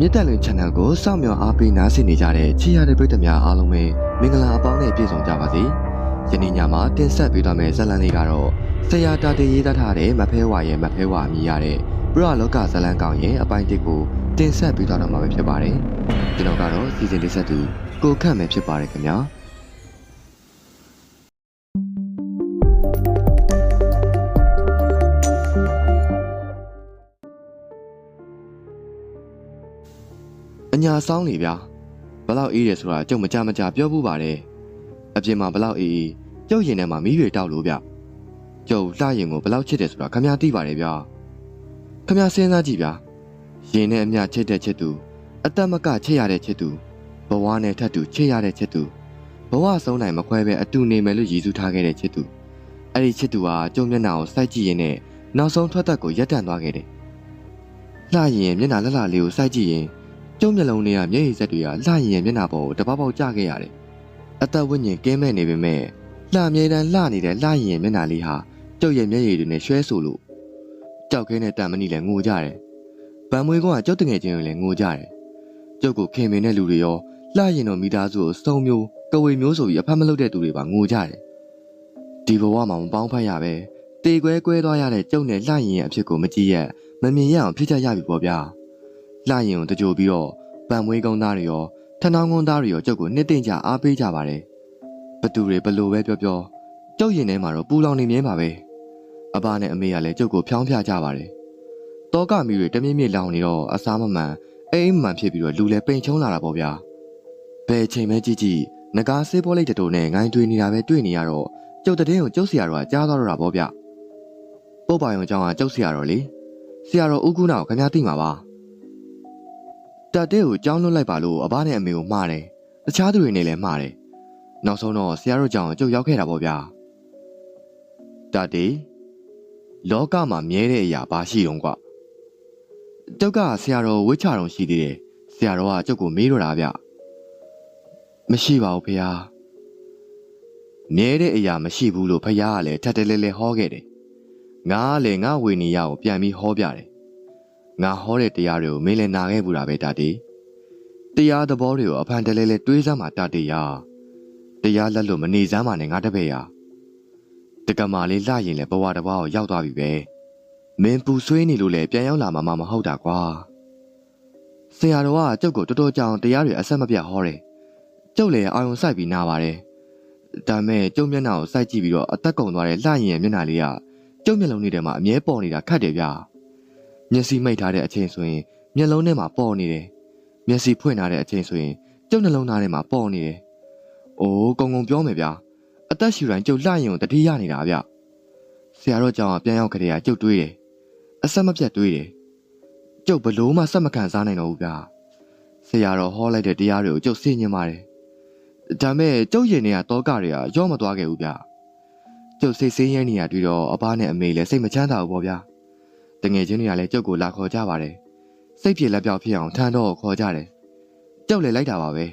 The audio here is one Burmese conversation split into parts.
မြစ်တက်လွင် channel ကိုစောင့်မျှော်အားပေးနားဆင်နေကြတဲ့ချစ်ရတဲ့ပရိသတ်များအားလုံးပဲမင်္ဂလာအပေါင်းနဲ့ပြည့်စုံကြပါစေ။ယနေ့ညမှာတင်ဆက်ပေးသွားမယ့်ဇာတ်လမ်းလေးကတော့ဆရာတာတေရေးသားထားတဲ့မဖဲဝါရဲ့မဖဲဝါအမည်ရတဲ့ပရလောကဇာတ်လမ်းကောင်ရဲ့အပိုင်းတစ်ကိုတင်ဆက်ပေးသွားတော့မှာပဲဖြစ်ပါတယ်။ကျွန်တော်ကတော့စီစဉ်လေးဆက်သူကိုခန့်မယ်ဖြစ်ပါတယ်ခင်ဗျာ။ ညာဆောင်လေဗျာဘလောက်အေးတယ်ဆိုတာကျုပ်မကြမကြပြောဖို့ပါတယ်အပြင်မှာဘလောက်အေးအေးကျုပ်ရင်ထဲမှာမီးတွေတောက်လို့ဗျကျုပ်လှရင်ကိုဘလောက်ချစ်တယ်ဆိုတာခမ ्या သိပါတယ်ဗျာခမ ्या စဉ်းစားကြည့်ဗျာရင်နဲ့အမျှချစ်တဲ့ချစ်သူအသက်မကချစ်ရတဲ့ချစ်သူဘဝနဲ့ထပ်တူချစ်ရတဲ့ချစ်သူဘဝဆုံးနိုင်မခွဲပဲအတူနေမယ်လို့ရည်စူးထားခဲ့တဲ့ချစ်သူအဲ့ဒီချစ်သူဟာကျုံမျက်နှာကိုစိုက်ကြည့်ရင်းနဲ့နောက်ဆုံးထွက်သက်ကိုရက်တန့်သွားခဲ့တယ်လှရင်မျက်နှာလှလှလေးကိုစိုက်ကြည့်ရင် ကျုံမျက်လုံးတွေကမျက်ရည်စက်တွေကလှရင်ရဲ့မျက်နှာပေါ်ကိုတပေါက်ပေါက်ကျခဲ့ရတယ်။အသက်ဝိညာဉ်ကင်းမဲ့နေပေမဲ့လှအမြဲတမ်းလှနေတဲ့လှရင်ရဲ့မျက်နှာလေးဟာကျုပ်ရဲ့မျက်ရည်တွေနဲ့ရွှဲဆိုလို့ကြောက်ခဲနဲ့တန်မဏိလည်းငိုကြတယ်။ဗံမွေးကောင်ကကျုပ်တငယ်ချင်းတွေလည်းငိုကြတယ်။ကျုပ်ကိုခင်မင်တဲ့လူတွေရောလှရင်တော်မိသားစုကိုစုံမျိုးကဝေမျိုးဆိုပြီးအဖတ်မလုပ်တဲ့သူတွေပါငိုကြတယ်။ဒီဘဝမှာမပေါင်းဖက်ရပဲတေကွဲကွဲသွားရတဲ့ကျုပ်နဲ့လှရင်ရဲ့အဖြစ်ကိုမကြည့်ရမမြင်ရအောင်ဖြစ်ကြရပြီပေါ့ဗျာ။ လှရင်ကိုတကြိုပြီးတော့ပံမွေးကုန်းသားတွေရောထဏောင်းကုန်းသားတွေရောကျုပ်ကိုနှစ်သိမ့်ကြအားပေးကြပါတယ်ဘသူတွေဘလို့ပဲပြောပြောကျုပ်ရင်ထဲမှာတော့ပူလောင်နေမြဲပါပဲအဘနဲ့အမေကလည်းကျုပ်ကိုဖျောင်းဖျကြပါတယ်တောကမီတွေတမြင့်မြင့်လောင်နေတော့အစားမမှန်အိမ်မှန်ဖြစ်ပြီးတော့လူလည်းပိန်ချုံလာတာပေါ့ဗျာဘယ်ချိန်ပဲကြည့်ကြည့်ငကားဆေးပေါ်လိုက်တဲ့တိုနဲ့ငိုင်းတွေးနေတာပဲတွေ့နေရတော့ကျုပ်တဲ့ကိုကျုပ်ဆရာတော်ကကြားသွားတော့တာပေါ့ဗျပုတ်ပါယုံအကြောင်းကကျုပ်ဆရာတော်လေဆရာတော်ဥကုနာကိုခင်ဗျားသိမှာပါ တက်တဲ့ကိုကြောင်းလွတ်လိုက်ပါလို့အဘနဲ့အမေကိုမှားတယ်။တခြားသူတွေနဲ့လည်းမှားတယ်။နောက်ဆုံးတော့ဆရာတို့ကြောင့်ကြုတ်ရောက်ခဲ့တာပေါ့ဗျာ။တက်တဲ့လောကမှာမြဲတဲ့အရာဘာရှိတုံးကွ။ကျောက်ကဆရာတော်ဝိချတော်ရှိသေးတယ်။ဆရာတော်ကကျုပ်ကိုမေးတော့တာဗျ။မရှိပါဘူးဖေ။မြဲတဲ့အရာမရှိဘူးလို့ဖခင်ကလည်းထပ်တလဲလဲဟောခဲ့တယ်။ငါကလည်းငါဝေနေရကိုပြန်ပြီးဟောပြတယ်။ ငါဟောတဲ့တရားတွေကိုမင်းလည်းနာခဲ့ဘူးတာပဲတာတီတရားသဘောတွေကိုအဖန်တလဲလဲတွေးစမ်းမှာတာတီရတရားလက်လို့မနေစမ်းမှာနဲ့ငါတပည့်ရတက္ကမလေးလှရင်လည်းဘဝတစ်ဘဝကိုရောက်သွားပြီပဲမင်းပူဆွေးနေလို့လည်းပြန်ရောက်လာမှာမမဟုတ်တာကွာဆရာတော်ကကျုပ်ကိုတော်တော်ကြောင်တရားတွေအဆက်မပြတ်ဟောတယ်ကျုပ်လည်းအာရုံစိုက်ပြီးနာပါတယ်ဒါမဲ့ကျုပ်မျက်နှာကိုစိုက်ကြည့်ပြီးတော့အသက်ကုန်သွားတဲ့လှရင်ရဲ့မျက်နှာလေးကကျုပ်မျက်လုံးလေးထဲမှာအမြဲပေါ်နေတာခတ်တယ်ဗျာ မျက်စိမိတ်ထားတဲ့အချိန်ဆိုရင်မျက်လုံးထဲမှာပေါ်နေတယ်။မျက်စိဖွင့်ထားတဲ့အချိန်ဆိုရင်ကျုပ်နှလုံးသားထဲမှာပေါ်နေတယ်။အိုးကုံကုံပြောမယ်ဗျာ။အသက်ရှူတိုင်းကျုပ်လှရင်ကိုတတိယနေတာဗျ။ဆရာတော်ကြောင့်ပြန်ရောက်ကြတဲ့ကကျုပ်တွေးတယ်။အဆက်မပြတ်တွေးတယ်။ကျုပ်ဘလို့မှစက်မခံစားနိုင်တော့ဘူးဗျာ။ဆရာတော်ဟောလိုက်တဲ့တရားတွေကိုကျုပ်သိညင်ပါတယ်။ဒါမဲ့ကျုပ်ရင်တွေကတောကတွေကရော့မသွားခဲ့ဘူးဗျာ။ကျုပ်စိတ်ဆင်းရဲနေရတွေ့တော့အဘနဲ့အမေလည်းစိတ်မချမ်းသာဘူးပေါ့ဗျာ။ တငယ်ချင်းတွေကလည်းကျုပ်ကိုလာခေါ်ကြပါတယ်စိတ်ပြေလက်ပြောက်ဖြစ်အောင်ထမ်းတော့ခေါ်ကြတယ်ကြောက်လည်းလိုက်တာပါပဲ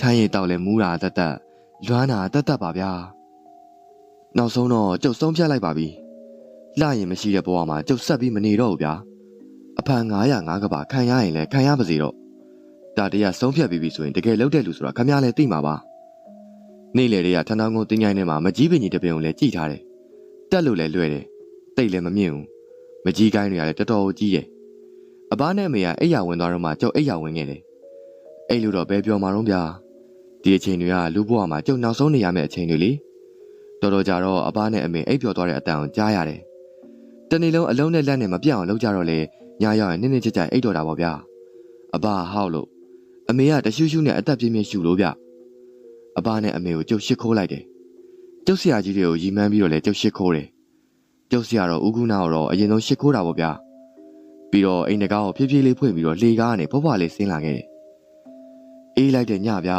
ထမ်းရည်တောက်လည်းမူးတာတက်တက်လွမ်းတာတက်တက်ပါဗျာနောက်ဆုံးတော့ကျုပ်ဆုံးဖြတ်လိုက်ပါပြီလှရင်မရှိတဲ့ဘဝမှာကျုပ်ဆက်ပြီးမနေတော့ဘူးဗျာအဖန်905ကပါခံရရင်လည်းခံရပါစေတော့တာတရဆုံးဖြတ်ပြီးပြီဆိုရင်တကယ်လောက်တဲ့လူဆိုတာခမရလည်းသိမှာပါနေ့လေတွေကထန်းထောင်းကုန်းတင်းကြိုင်းထဲမှာမကြီးပင်ကြီးတစ်ပင်ကိုလည်းကြည်ထားတယ်တက်လို့လည်းလွယ်တယ်တိတ်လည်းမမြင့်ဘူး မကြီးကိုင်းတွေကလည်းတော်တော်ကြီးတယ်။အဘနဲ့အမေကအိယာဝင်သွားတော့မှကျုပ်အိယာဝင်ခဲ့တယ်။အဲ့လိုတော့ဘယ်ပြောမှာတော့ဗျာ။ဒီအချိန်တွေကလူဘဝမှာကျုပ်နောက်ဆုံးနေရမယ့်အချိန်တွေလေ။တော်တော်ကြာတော့အဘနဲ့အမေအိပ်ပျော်သွားတဲ့အတန်ကိုကြားရတယ်။တနေ့လုံးအလုံးနဲ့လက်နဲ့မပြတ်အောင်လုပ်ကြတော့လေညရောက်ရင်နင်းနေကြကြအိပ်တော့တာပေါ့ဗျာ။အဘဟောက်လို့အမေကတရှူးရှူးနဲ့အသက်ပြင်းပြင်းရှူလို့ဗျ။အဘနဲ့အမေကိုကျုပ်ရှစ်ခိုးလိုက်တယ်။ကျုပ်ဆရာကြီးတွေကိုရီမန်းပြီးတော့လေကျုပ်ရှစ်ခိုးတယ်။ ကျုပ်ဆရာတော်ဦးကုနာကိုတော့အရင်ဆုံးရှစ်ခိုးတာပေါ့ဗျာပြီးတော့အိမ်တကားကိုဖြည်းဖြည်းလေးဖွင့်ပြီးတော့လေကားကနေဘွားဘွားလေးဆင်းလာခဲ့တယ်အေးလိုက်တဲ့ညဗျာ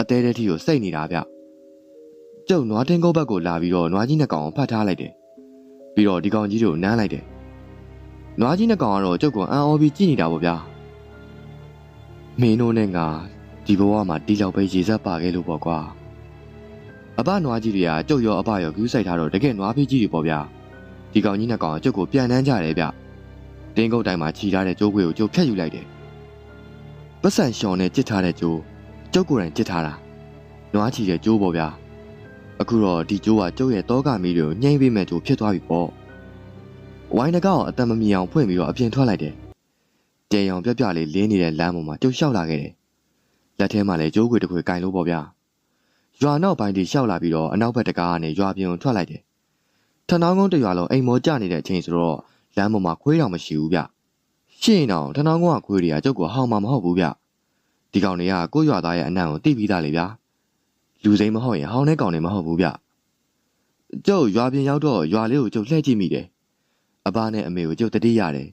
အသေးတဲ့ထီကိုစိတ်နေတာဗျကျုပ်နွားတင်းကုတ်ဘက်ကိုလာပြီးတော့နွားကြီးနှစ်ကောင်ကိုဖတ်ထားလိုက်တယ်ပြီးတော့ဒီကောင်ကြီးတို့နမ်းလိုက်တယ်နွားကြီးနှစ်ကောင်ကတော့ကျုပ်ကအံ့ဩပြီးကြည့်နေတာပေါ့ဗျာမင်းတို့နဲ့ငါဒီဘဝမှာဒီလောက်ပဲရေစက်ပါခဲ့လို့ပေါ့ကွာအဘနွားကြီးတွေကကျုပ်ရောအဘရောကူးဆိုင်ထားတော့တကယ်နွားဖေးကြီးတွေပေါ့ဗျာ ဒီကောင်ကြီးနှစ်ကောင်ကကျုပ်ကိုပြန်နှမ်းကြတယ်ဗျတင်းကုတ်တိုင်းမှာခြီထားတဲ့ကျိုးခွေကိုကျုပ်ဖြတ်ယူလိုက်တယ်ပတ်စံရှောင်းနဲ့ကြစ်ထားတဲ့ကြိုးကျုပ်ကိုယ်တိုင်ကြစ်ထားတာနွားချီတဲ့ကြိုးပေါ့ဗျာအခုတော့ဒီကြိုးကကျုပ်ရဲ့တောကမီးတွေကိုညှိမ့်ပေးမဲ့ကြိုးဖြစ်သွားပြီပေါ့ဝိုင်းတကောက်အတန်မမြင်အောင်ဖွင့်ပြီးတော့အပြင်ထွက်လိုက်တယ်တဲရောင်ပြပြလေးလင်းနေတဲ့လမ်းပေါ်မှာကျုပ်လျှောက်လာခဲ့တယ်လက်ထဲမှာလည်းကြိုးခွေတစ်ခွေကင်လို့ပေါ့ဗျာရွာနောက်ပိုင်းထိလျှောက်လာပြီးတော့အနောက်ဘက်တကားကနေရွာပြင်ကိုထွက်လိုက်တယ် ထနောင်းကုန်းတရွာလုံးအိမ်မောကျနေတဲ့အချိန်ဆိုတော့လမ်းပေါ်မှာခွေးတောင်မရှိဘူးဗျရှင်းတော့ထနောင်းကုန်းကခွေးတွေကကျုပ်ကိုဟောင်းမှာမဟုတ်ဘူးဗျဒီကောင်တွေကကိုယ့်ရွာသားရဲ့အနံ့ကိုတိပြီးသားလေဗျာလူစိမ်းမဟုတ်ရင်ဟောင်းတဲ့ကောင်တွေမဟုတ်ဘူးဗျကျုပ်ရွာပြင်ရောက်တော့ရွာလေးကိုကျုပ်လှည့်ကြည့်မိတယ်အဘနဲ့အမေကိုကျုပ်တတိရတယ်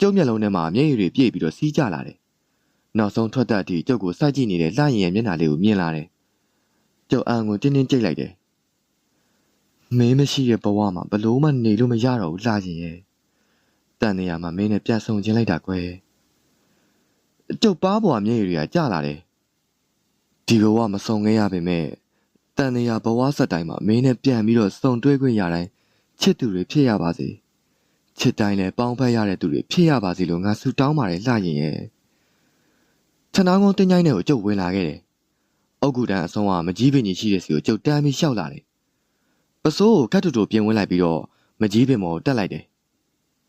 ကျုပ်မျက်လုံးထဲမှာမျက်ရည်တွေပြည့်ပြီးတော့စီးကြလာတယ်နောက်ဆုံးထွက်သက်အထိကျုပ်ကိုစိုက်ကြည့်နေတဲ့လှရင်ရဲ့မျက်နှာလေးကိုမြင်လာတယ်ကျုပ်အံကိုတင်းတင်းကြိတ်လိုက်တယ် မင်းမရှိတဲ့ဘဝမှာဘလို့မှနေလို့မရတော့ဘူးလှရင်ရဲ့တန်နေရမှာမင်းနဲ့ပြန်ဆုံချင်းလိုက်တာကွယ်ကျုပ်ပါးပေါ်မျက်ရည်တွေကကျလာတယ်ဒီဘဝမဆုံခဲ့ရပေမဲ့တန်နေရဘဝဆက်တိုင်းမှာမင်းနဲ့ပြန်ပြီးတော့ဆုံတွဲခွင့်ရတိုင်းချစ်သူတွေဖြစ်ရပါစေချစ်တိုင်းလည်းပေါင်းဖက်ရတဲ့သူတွေဖြစ်ရပါစေလို့ငါဆုတောင်းပါတယ်လှရင်ရဲ့ထနောင်းကုန်းတင်းကြိုင်းနဲ့ကိုကျုပ်ဝင်လာခဲ့တယ်အုတ်ဂူတန်းအဆုံးကမကြီးပင်ကြီးရှိတဲ့စီကိုကျုပ်တန်းပြီးရှောက်လာတယ် ပစိုးကိုကတ်တူတူပြင်ဝင်လိုက်ပြီးတော့မကြီးပင်မော်တက်လိုက်တယ်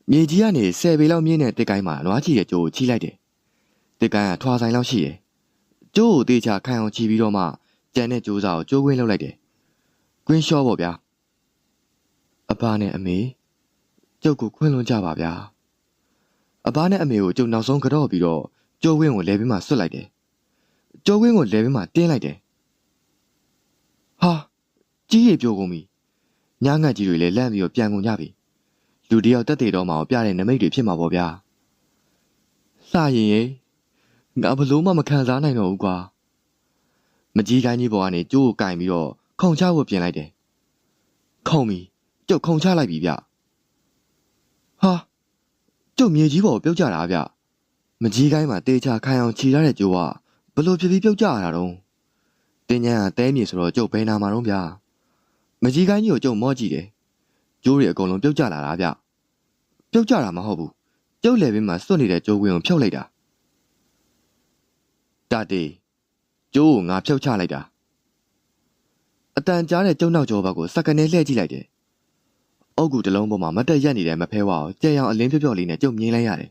မြေကြီးကနေ10ပေလောက်မြင့်တဲ့တစ်ကိုင်းမှာနွားချီရဲ့ကြိုးကိုချီလိုက်တယ်တစ်ကိုင်းကထွာဆိုင်လောက်ရှိတယ်ကျိုးကိုတေချာခိုင်အောင်ချီပြီးတော့မှကြံတဲ့ကြိုးစားကိုကျိုးခွင်းလုပ်လိုက်တယ်ကွင်းလျှော့ပေါ့ဗျာအဘနဲ့အမေကျုပ်ကိုခွင်းလွန်ကြပါဗျာအဘနဲ့အမေကိုကျုပ်နောက်ဆုံးကြော့ပြီးတော့ကျိုးဝင်းကိုလဲပြီးမှဆွတ်လိုက်တယ်ကျိုးဝင်းကိုလဲပြီးမှတင်းလိုက်တယ်ဟာကြီးရပြိုကုန်ပြီ ညငတ်ကြီးတွေလည်းလန့်ပြီးတော့ပြန်ကုန်ကြပြီလူတယောက်တက်သေးတော့မှပြတဲ့နမိတ်တွေဖြစ်မှာပေါ့ဗျာလှရင်ရေငါဘလို့မှမခံစားနိုင်တော့ဘူးကွာမကြီးကိုင်းကြီးပေါ်ကနေကျိုးကိုကင်ပြီးတော့ခုံချဖို့ပြင်လိုက်တယ်ခုံပြီကျုပ်ခုံချလိုက်ပြီဗျဟာကျုပ်မြေကြီးပေါ်ပြုတ်ကြတာဗျမကြီးကိုင်းမှာတေချာခိုင်အောင်ခြီရတဲ့ကျိုးကဘလို့ဖြစ်ပြီးပြုတ်ကြရတာတော့တင်းញံကတဲမြေဆိုတော့ကျုပ်ဘယ်နာမှာတော့ဗျ မကြီးကိုင်းကြီးကိုကျုပ်မော့ကြည့်တယ်ကျိုးတွေအကုန်လုံးပြုတ်ကြလာတာဗျပြုတ်ကြတာမဟုတ်ဘူးကျုပ်လည်းဘင်းမှာစွတ်နေတဲ့ကျိုးဝင်းကိုဖြုတ်လိုက်တာတတေကျိုးကိုငါဖြုတ်ချလိုက်တာအတန်ကြားတဲ့ကျုံနောက်ကျောဘက်ကိုစက္ကနဲလှည့်ကြည့်လိုက်တယ်အုတ်ကူတစ်လုံးပေါ်မှာမတက်ရက်နေတဲ့မဖဲဝါကိုကြဲအောင်အလင်းပြော့ပြော့လေးနဲ့ကျုပ်မြင်လိုက်ရတယ်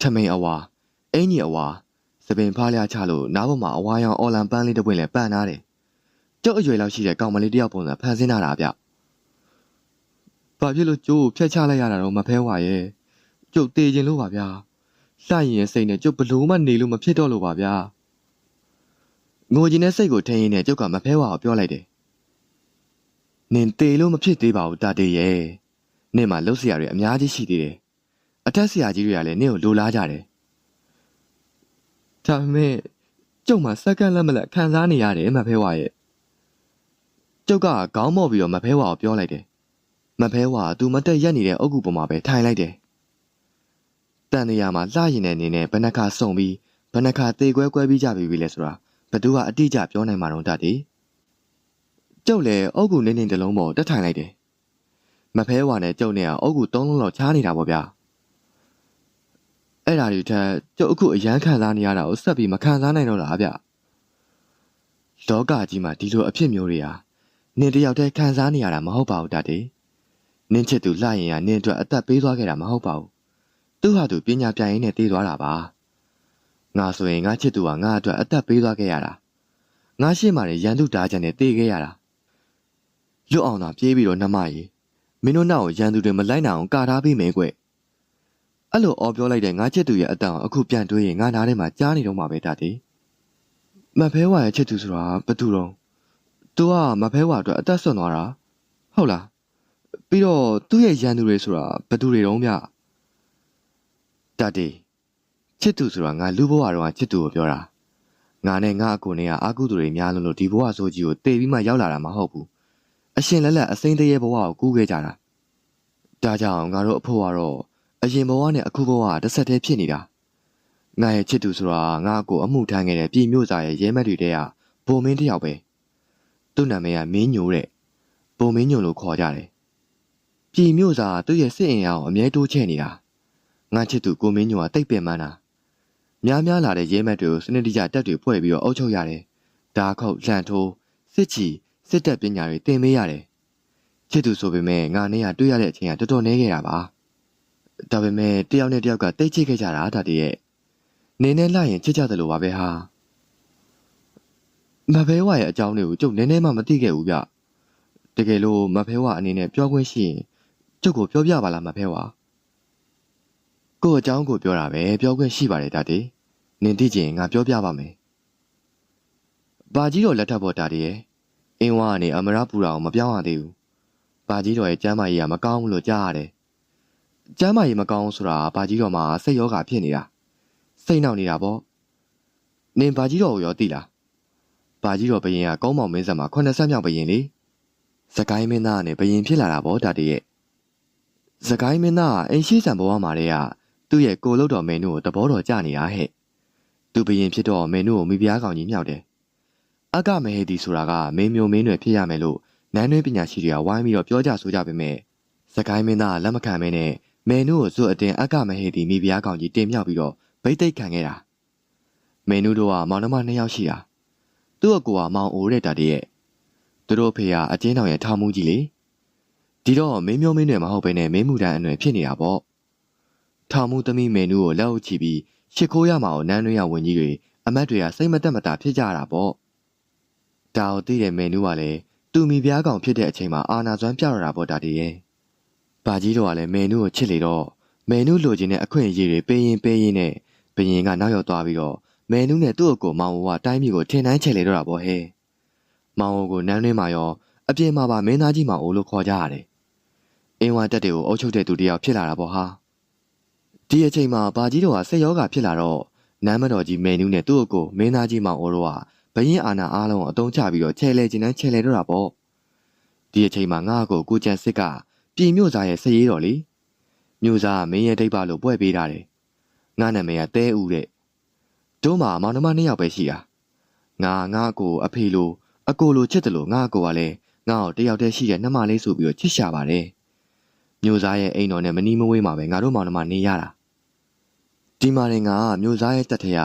ထမိန်အဝါအင်းကြီးအဝါစပင်ဖားလျားချလို့နားပေါ်မှာအဝါရောင်အော်လံပန်းလေးတစ်ပွင့်လဲပန့်ထားတယ် ကြောက်အရွယ်လောက်ရှိတဲ့ကောင်မလေးတယောက်ပုံစံဖန်ဆင်းလာတာဗျ။ဘာဖြစ်လို့ကျိုးကိုဖျက်ချလိုက်ရတာတော့မဖဲဝါရဲ့။ကျုပ်တေခြင်းလို့ပါဗျာ။လှရင်စိတ်နဲ့ကျုပ်ဘလို့မှနေလို့မဖြစ်တော့လို့ပါဗျာ။ငိုခြင်းနဲ့စိတ်ကိုထိန်းရင်းနဲ့ကျုပ်ကမဖဲဝါကိုပြောလိုက်တယ်။နင်တေလို့မဖြစ်သေးပါဘူးတာတေရဲ့။နင့်မှာလှုပ်စရာတွေအများကြီးရှိသေးတယ်။အထက်ဆရာကြီးတွေကလည်းနင့်ကိုလိုလားကြတယ်။ဒါပေမဲ့ကျုံမှာစက္ကန့်လက်မလက်ခံစားနေရတယ်မဖဲဝါရဲ့။ ကျုပ်ကခေါင်းမော့ပြီးတော့မဖဲဝါကိုပြောလိုက်တယ်မဖဲဝါသူမတက်ရက်နေတဲ့အုတ်ကူပေါ်မှာပဲထိုင်လိုက်တယ်တန်နေရာမှာလှရင်တဲ့အနေနဲ့ဘဏ္ဍခါစုံပြီးဘဏ္ဍခါတေကွဲကွဲပြီးကြပြီလေဆိုတာဘသူကအတိအကျပြောနိုင်မှာတော့တတ်တယ်ကျုပ်လည်းအုတ်ကူနေနေတလုံးပေါ်တက်ထိုင်လိုက်တယ်မဖဲဝါနဲ့ကျုပ်နဲ့ကအုတ်ကူသုံးလုံးလောက်ချားနေတာပေါ့ဗျာအဲ့ဓာတွေထက်ကျုပ်အခုအရန်ခံစားနေရတာကိုဆက်ပြီးမခံစားနိုင်တော့လားဗျလောကကြီးမှာဒီလိုအဖြစ်မျိုးတွေဟာ နင်တယောက်တည်းခံစားနေရတာမဟုတ်ပါဘူးတတ်တယ်နင်းချစ်သူလှရင်ကနင်းအတွက်အသက်ပေးသွားခဲ့တာမဟုတ်ပါဘူးသူ့ဟာသူပညာပြရင်နဲ့တည်သွားတာပါငါဆိုရင်ငါချစ်သူကငါအတွက်အသက်ပေးသွားခဲ့ရတာငါရှေ့မှာရန်သူတားချင်နဲ့တည်ခဲ့ရတာလွတ်အောင်သာပြေးပြီးတော့နှမကြီးမင်းတို့နောက်ကိုရန်သူတွေမလိုက်နိုင်အောင်ကာထားပေးမယ်ကွအဲ့လိုအော်ပြောလိုက်တဲ့ငါချစ်သူရဲ့အတန်ကိုအခုပြန်တွေးရင်ငါနားထဲမှာကြားနေတော့မှာပဲတတ်တယ်မဖဲဝါရဲ့ချစ်သူဆိုတာဘသူတော့ သူကမဖဲဝါအတွက်အသက်ဆွန့်သွားတာဟုတ်လားပြီးတော့သူ့ရဲ့ရန်သူတွေဆိုတာဘသူတွေတုံးဗျတတေချစ်သူဆိုတာငါလူဘဝတော့ချစ်သူကိုပြောတာငါနဲ့ငါအကိုနဲ့ကအာကုသူတွေများလို့လို့ဒီဘဝဆိုကြီးကိုတေပြီးမှရောက်လာတာမဟုတ်ဘူးအရှင်လက်လက်အစိမ့်သေးရဲ့ဘဝကိုကူးခဲ့ကြတာဒါကြောင့်ငါတို့အဖို့ကတော့အရင်ဘဝနဲ့အခုဘဝကတစ်ဆက်တည်းဖြစ်နေတာငါရဲ့ချစ်သူဆိုတာငါ့ကိုအမှုထမ်းခဲ့တဲ့ပြည်မြို့သားရဲ့ရဲမက်တွေတဲကဘုံမင်းတယောက်ပဲ သူ့နာမည်ကမင်းညိုတဲ့ဘုံမင်းညိုလို့ခေါ်ကြတယ်ပြည်မြို့သားသူ့ရဲ့စစ်အင်အားကိုအမြဲတိုးချဲ့နေတာငါချစ်သူကိုမင်းညိုကတိတ်ပင်ပန်းတာများများလာတဲ့ရဲမက်တွေကိုစနစ်တကျတက်တွေဖွဲ့ပြီးတော့အုပ်ချုပ်ရတယ်။ဒါခုတ်လန့်ထိုးစစ်ချီစစ်တပ်ပညာတွေသင်ပေးရတယ်။ချစ်သူဆိုပေမဲ့ငါနဲ့ကတွေ့ရတဲ့အချိန်ကတော်တော်နည်းခဲ့တာပါ။ဒါပေမဲ့တယောက်နဲ့တယောက်ကတိတ်ချစ်ခဲ့ကြတာဒါတည်းရဲ့နေနဲ့လိုက်ရင်ချစ်ကြတယ်လို့ပါပဲဟာ။ မဖဲဝါရဲ့အကြောင်းတွေကိုကျုပ်နည်းနည်းမှမသိခဲ့ဘူးဗျ။တကယ်လို့မဖဲဝါအနေနဲ့ပြောခွင့်ရှိရင်ကျုပ်ကိုပြောပြပါလားမဖဲဝါ။ကို့အကြောင်းကိုပြောတာပဲပြောခွင့်ရှိပါတယ်ဒါတည်း။နင်သိချင်ငါပြောပြပါမယ်။ဘာကြီးတော်လက်ထပ်ပေါ်တာတည်းရဲ့အင်းဝါကနေအမရပူတာကိုမပြောင်းရသေးဘူး။ဘာကြီးတော်ရဲ့ကျမ်းမာရေးကမကောင်းဘူးလို့ကြားရတယ်။ကျမ်းမာရေးမကောင်းဆိုတာဘာကြီးတော်မှာစိတ်ယောဂဖြစ်နေတာ။စိတ်နှောက်နေတာပေါ့။နင်ဘာကြီးတော်ကိုရောသိလား။ ဘာကြီးတော်ဘရင်ကကောင်းမောင်မင်းဆက်မှာခုနှစ်ဆက်မြောက်ဘရင်လေ။စကိုင်းမင်းသားနဲ့ဘရင်ဖြစ်လာတာပေါ့ဒါတည်းရဲ့။စကိုင်းမင်းသားကအိမ်ရှိဆန်ဘဝမှာတည်းကသူ့ရဲ့ကိုလုတ်တော်မင်းတို့ကိုသဘောတော်ကြနေတာဟဲ့။သူဘရင်ဖြစ်တော့မင်းတို့ကိုမိဖုရားကောင်ကြီးမြောက်တယ်။အကမဟေတီဆိုတာကမင်းမျိုးမင်းတွေဖြစ်ရမယ်လို့နန်းတွင်းပညာရှိတွေကဝိုင်းပြီးတော့ပြောကြဆိုကြပေမဲ့စကိုင်းမင်းသားကလက်မခံမင်းနဲ့မင်းတို့ကိုဇွတ်အတင်အကမဟေတီမိဖုရားကောင်ကြီးတင်မြောက်ပြီးတော့ဗိတ်သိက်ခံခဲ့တာ။မင်းတို့ကမောင်နှမနှစ်ယောက်ရှိတာ။ သူ့အကူကမောင်အိုတဲ့တာတည်းရဲ့သူတို့ဖေကအကျဉ်းတော်ရဲ့ထောင်မှုကြီးလေ။ဒီတော့မင်းမျိုးမင်းတွေမဟုတ်ဘဲနဲ့မင်းမှုတန်းအနွယ်ဖြစ်နေတာပေါ့။ထောင်မှုသမီးမင်းတို့ကိုလက်အုပ်ချပြီးရှ िख ိုးရမှာကိုနန်းတွင်းရဝင်ကြီးတွေအမတ်တွေကစိတ်မတက်မတာဖြစ်ကြတာပေါ့။ဒါကိုသိတဲ့မင်းတို့ကလည်းသူမိဖုရားကောင်ဖြစ်တဲ့အချိန်မှာအာနာစွမ်းပြရတာပေါ့တာတည်းရဲ့။ဘာကြီးတို့ကလည်းမင်းတို့ကိုချစ်လေတော့မင်းတို့လိုချင်တဲ့အခွင့်အရေးတွေပေးရင်ပေးရင်နဲ့ဘရင်ကနောက်ရောက်သွားပြီးတော့ မင်းတို့နဲ့သူ့အကိုမောင်ဝကတိုင်းပြည်ကိုထင်တိုင်းချဲလေတော့တာပေါ့ဟဲ့။မောင်ဝကိုနန်းတွင်းမှာရောအပြင်မှာပါမင်းသားကြီးမောင်အိုလို့ခေါ်ကြရတယ်။အင်းဝတက်တွေကိုအုပ်ချုပ်တဲ့သူတယောက်ဖြစ်လာတာပေါ့ဟာ။ဒီအချိန်မှာဘာကြီးတို့ကစိတ်ယောဂဖြစ်လာတော့နန်းမတော်ကြီးမင်းနူးနဲ့သူ့အကိုမင်းသားကြီးမောင်အိုတို့ကဘရင်အာနာအားလုံးကိုအတုံးချပြီးတော့ချဲလဲကျင်တန်းချဲလဲတော့တာပေါ့ဒီအချိန်မှာငါ့အကိုကိုကျန်စစ်ကပြည်မြို့သားရဲ့စရေးတော်လေမြို့သားကမင်းရဲ့ဒိတ်ပါလို့ပွဲပေးတာတယ်ငါနာမည်ကတဲဦးတဲ့ တို့မှာမောင်နှမနှစ်ယောက်ပဲရှိတာငါငါ့အကိုအဖေလိုအကိုလိုချစ်တယ်လို့ငါ့အကိုကလည်းငါ့ကိုတယောက်တည်းရှိတဲ့နှမလေးဆိုပြီးတော့ချစ်ရှာပါတယ်မြို့သားရဲ့အိမ်တော်နဲ့မနီးမဝေးမှာပဲငါတို့မောင်နှမနေရတာဒီမှာလည်းငါကမြို့သားရဲ့တက်ထရ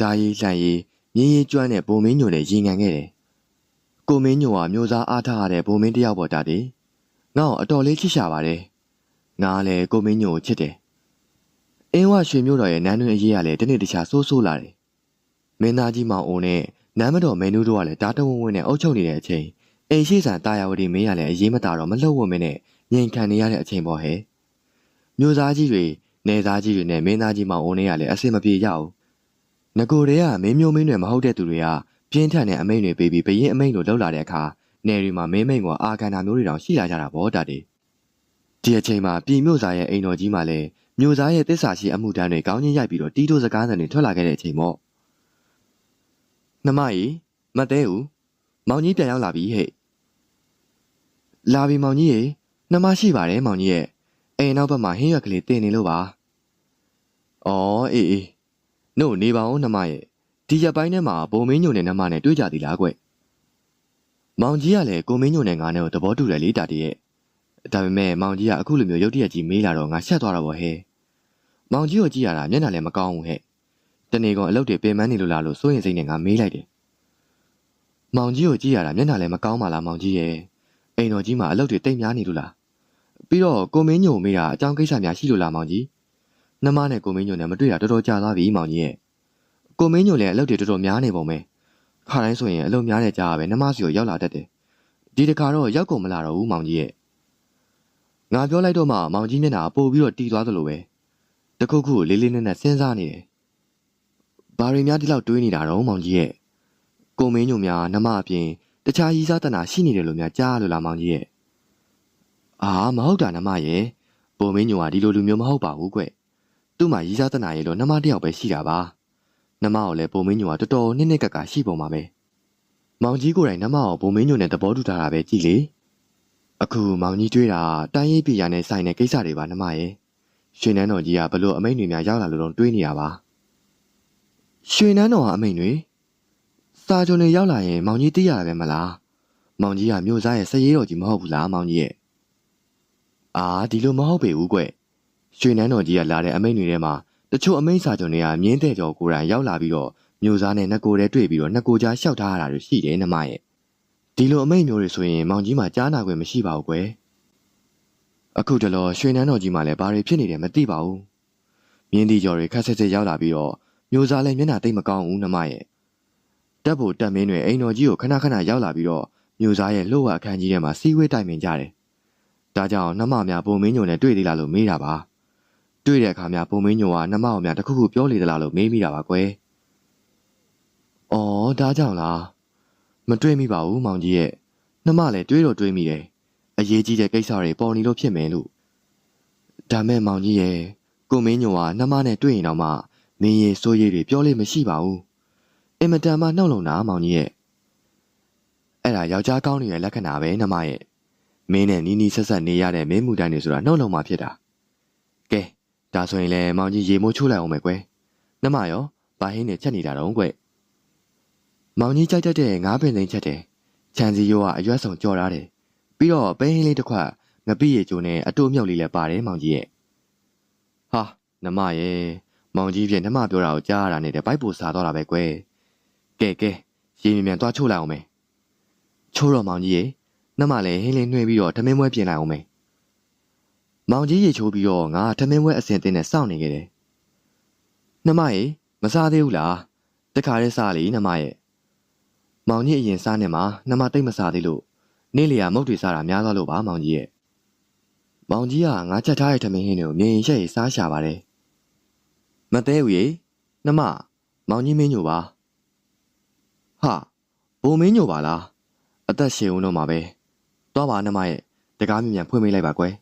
ဒါရီလှန်ရီမြင်းရီကျွမ်းတဲ့ဘုံမင်းညိုနဲ့ရင်ငံခဲ့တယ်။ကိုမင်းညိုကမျိုးစားအားထားရတဲ့ဘုံမင်းတယောက်ပေါ်တာတည်းငါ့ကိုအတော်လေးချစ်ရှာပါတယ်။ငါလည်းကိုမင်းညိုကိုချစ်တယ်။အင်းဝရွှေမျိုးတော်ရဲ့နန်းတွင်အရေးကလည်းတနေ့တခြားဆိုးဆိုးလာတယ်။ မင်းသားကြီးမောင်အိုနဲ့နန်းမတော်မင်းတို့ကလည်းတားတဝဝင်းနဲ့အုပ်ချုပ်နေတဲ့အချိန်အိမ်ရှိဆန်တာယာဝတီမင်းရလည်းအရေးမတာတော့မလှုပ်ဝင်းမနဲ့ငြိမ်ခံနေရတဲ့အချိန်ပေါ့ဟဲ့။မျိုးသားကြီးတွေနေသားကြီးတွေနဲ့မင်းသားကြီးမောင်အိုနဲ့ကလည်းအဆင်မပြေကြဘူးငကိုတွေကမင်းမျိုးမင်းတွေမဟုတ်တဲ့သူတွေကပြင်းထန်တဲ့အမိန့်တွေပေးပြီးဘရင်အမိန့်လိုလောက်လာတဲ့အခါနယ်တွေမှာမင်းမိန်ကအာကန်တာမျိုးတွေတောင်ရှိလာကြတာဗောတာတေဒီအချိန်မှာပြည်မြို့သားရဲ့အိမ်တော်ကြီးမှာလည်းမြို့သားရဲ့တစ္ဆာရှိအမှုတန်းတွေကောင်းချင်းရိုက်ပြီးတော့တီးတိုးစကားသံတွေထွက်လာခဲ့တဲ့အချိန်ပေါ့ နှမကြီးမတဲဦးမောင်ကြီးပြန်ရောက်လာပြီဟဲ့လာပြီမောင်ကြီးရေနှမရှိပါတယ်မောင်ကြီးရဲ့အိမ်နောက်ဘက်မှာဟင်းရွက်ကလေးတင်နေလို့ပါအော်အေးအေးနို့နေပါဦးနှမရဲ့ဒီရက်ပိုင်းထဲမှာဘုံမင်းညိုနဲ့နှမနဲ့တွေ့ကြသည်လားကွမောင်ကြီးကလည်းကိုမင်းညိုနဲ့ငါနဲ့ကိုသဘောတူတယ်လေတာတည်းရဲ့ဒါပေမဲ့မောင်ကြီးကအခုလိုမျိုးရုတ်တရက်ကြီးမေးလာတော့ငါရှက်သွားတော့ဗောဟဲမောင်ကြီးကိုကြည့်ရတာမျက်နှာလည်းမကောင်းဘူးဟဲ့ တနေ့ကောင်အလုပ်တွေပင်ပန်းနေလို့လားလို့စိုးရင်စိတ်နဲ့ငါမေးလိုက်တယ်မောင်ကြီးကိုကြည့်ရတာမျက်နှာလည်းမကောင်းပါလားမောင်ကြီးရဲ့အိမ်တော်ကြီးမှာအလုပ်တွေတိတ်များနေလို့လားပြီးတော့ကိုမင်းညိုမေးတာအကြောင်းကိစ္စများရှိလို့လားမောင်ကြီးနှမနဲ့ကိုမင်းညိုနဲ့မတွေ့တာတော်တော်ကြာသွားပြီမောင်ကြီးရဲ့ကိုမင်းညိုလည်းအလုပ်တွေတော်တော်များနေပုံပဲခါတိုင်းဆိုရင်အလုပ်များတဲ့ကြားပဲနှမစီကိုရောက်လာတတ်တယ်ဒီတခါတော့ရောက်ကုန်မလာတော့ဘူးမောင်ကြီးရဲ့ငါပြောလိုက်တော့မှမောင်ကြီးမျက်နှာပို့ပြီးတော့တီးသွားသလိုပဲတခုခုလေးလေးနက်နက်စဉ်းစားနေတယ် ဘာတွေများဒီလောက်တွေးနေတာတော့မောင်ကြီးရဲ့ကိုမင်းညိုများနှမအပြင်တခြားရီးစားတနာရှိနေတယ်လို့များကြားလို့လားမောင်ကြီးရဲ့အာမဟုတ်တာနှမရဲ့ပုံမင်းညိုကဒီလိုလူမျိုးမဟုတ်ပါဘူးကွသူ့မှာရီးစားတနာရဲ့လို့နှမတယောက်ပဲရှိတာပါနှမကိုလည်းပုံမင်းညိုကတော်တော်နှစ်နှစ်ကကရှိပုံပါပဲမောင်ကြီးကိုယ်တိုင်နှမကိုပုံမင်းညိုနဲ့သဘောတူထားတာပဲကြည်လေအခုမောင်ကြီးတွေးတာတိုင်းရေးပြည်ရနဲ့ဆိုင်တဲ့ကိစ္စတွေပါနှမရဲ့ရွှေနန်းတော်ကြီးကဘလို့အမိန့်တွေများရောက်လာလို့တော့တွေးနေရပါ ရွှေနန်းတော်ကအမိန့်တွေစာကြုံတွေရောက်လာရင်မောင်ကြီးသိရတာပဲမလားမောင်ကြီးကမြို့သားရဲ့စရေးတော်ကြီးမဟုတ်ဘူးလားမောင်ကြီးရဲ့အာဒီလိုမဟုတ်ပေဘူးကွရွှေနန်းတော်ကြီးကလာတဲ့အမိန့်တွေထဲမှာတချို့အမိန့်စာချုပ်တွေကမြင်းတဲ့ကျော်ကိုယ်တိုင်ရောက်လာပြီးတော့မျိုးစားနဲ့နှစ်ကိုယ်တည်းတွေ့ပြီးတော့နှစ်ကိုယ်ကြားရှောက်ထားရတာတွေရှိတယ်နမရဲ့ဒီလိုအမိန့်မျိုးတွေဆိုရင်မောင်ကြီးမှကြားနာခွင့်မရှိပါဘူးကွယ်အခုတလောရွှေနန်းတော်ကြီးမှလည်းဘာတွေဖြစ်နေတယ်မသိပါဘူးမြင်းဒီကျော်တွေခက်ဆက်ဆက်ရောက်လာပြီးတော့ မျိုးစားလည်းမျက်နှာသိမ့်မကောင်းဘူးနမရဲ့တက်ဖို့တက်မင်းတွေအိမ်တော်ကြီးကိုခဏခဏရောက်လာပြီးတော့မျိုးစားရဲ့လှုပ်ဝအခန်းကြီးထဲမှာစီဝေးတိုင်ပင်ကြတယ်ဒါကြောင့်နှမများပုံမင်းညုံနဲ့တွေ့သေးလားလို့မေးတာပါတွေ့တဲ့အခါများပုံမင်းညုံကနှမအောင်များတခုခုပြောလေသလားလို့မေးမိတာပါကွယ်။အော်ဒါကြောင့်လားမတွေ့မိပါဘူးမောင်ကြီးရဲ့နှမလည်းတွေးတော့တွေးမိတယ်။အရေးကြီးတဲ့ကိစ္စတွေပေါ်နေလို့ဖြစ်မယ်လို့။ဒါမဲ့မောင်ကြီးရဲ့ကိုမင်းညိုကနှမနဲ့တွေ့ရင်တော့မှ မင်းရဲ့စိုးရိမ်တွေပြောလို့မရှိပါဘူး။အင်မတန်မှနှောက်လုံတာမောင်ကြီးရဲ့အဲ့ဒါယောက်ျားကောင်းနေတဲ့လက္ခဏာပဲနှမရဲ့မင်းနဲ့နီးနီးဆက်ဆက်နေရတဲ့မင်းမူတိုင်းတွေဆိုတာနှောက်လုံမှဖြစ်တာ။ကဲဒါဆိုရင်လည်းမောင်ကြီးရေမိုးချိုးလိုက်အောင်မယ်ကွယ်။နှမရောဘာဟင်းနဲ့ချက်နေတာတော့ကွယ်။မောင်ကြီးကြိုက်တတ်တဲ့ငါးပင်သိန်းချက်တယ်။ခြံစည်းရိုးကအရွက်ဆောင်ကြော်ထားတယ်။ပြီးတော့ပဲဟင်းလေးတစ်ခွက်ငပိရေကျိုးနဲ့အတိုးမြုပ်လေးလည်းပါတယ်မောင်ကြီးရဲ့။ဟာနှမရဲ့ မောင်ကြီးပြင်နှမပြောတာကိုကြားရတာနဲ့တပိုက်ပူစားတော့တာပဲကွယ်။ကဲကဲရေမြမြန်သွားချိုးလိုက်အောင်မယ်။ချိုးတော့မောင်ကြီးရဲ့နှမလည်းဟင်းလေးနှွှဲပြီးတော့ဓမင်းမွဲပြင်လိုက်အောင်မယ်။မောင်ကြီးရေချိုးပြီးတော့ငါဓမင်းမွဲအစင်တင်းနဲ့စောင့်နေခဲ့တယ်။နှမရဲ့မစားသေးဘူးလား။တခါတည်းစားလေနှမရဲ့မောင်ကြီးအရင်စားနေမှာနှမတိတ်မစားသေးလို့နေ့လျာမုတ်တွေစားတာများသွားလို့ပါမောင်ကြီးရဲ့မောင်ကြီးကငါချက်ထားတဲ့ထမင်းဟင်းတွေကိုမြင်ရင်ရှက်ရစားရှာပါတယ် မသေးဘူးရေနှမမောင်ကြီးမင်းညိုပါဟာဘိုမင်းညိုပါလားအသက်ရှင်ဦးတော့မှာပဲသွားပါနှမရဲ့တကားမြင်မြန်ဖွင့်မိလိုက်ပါကွယ်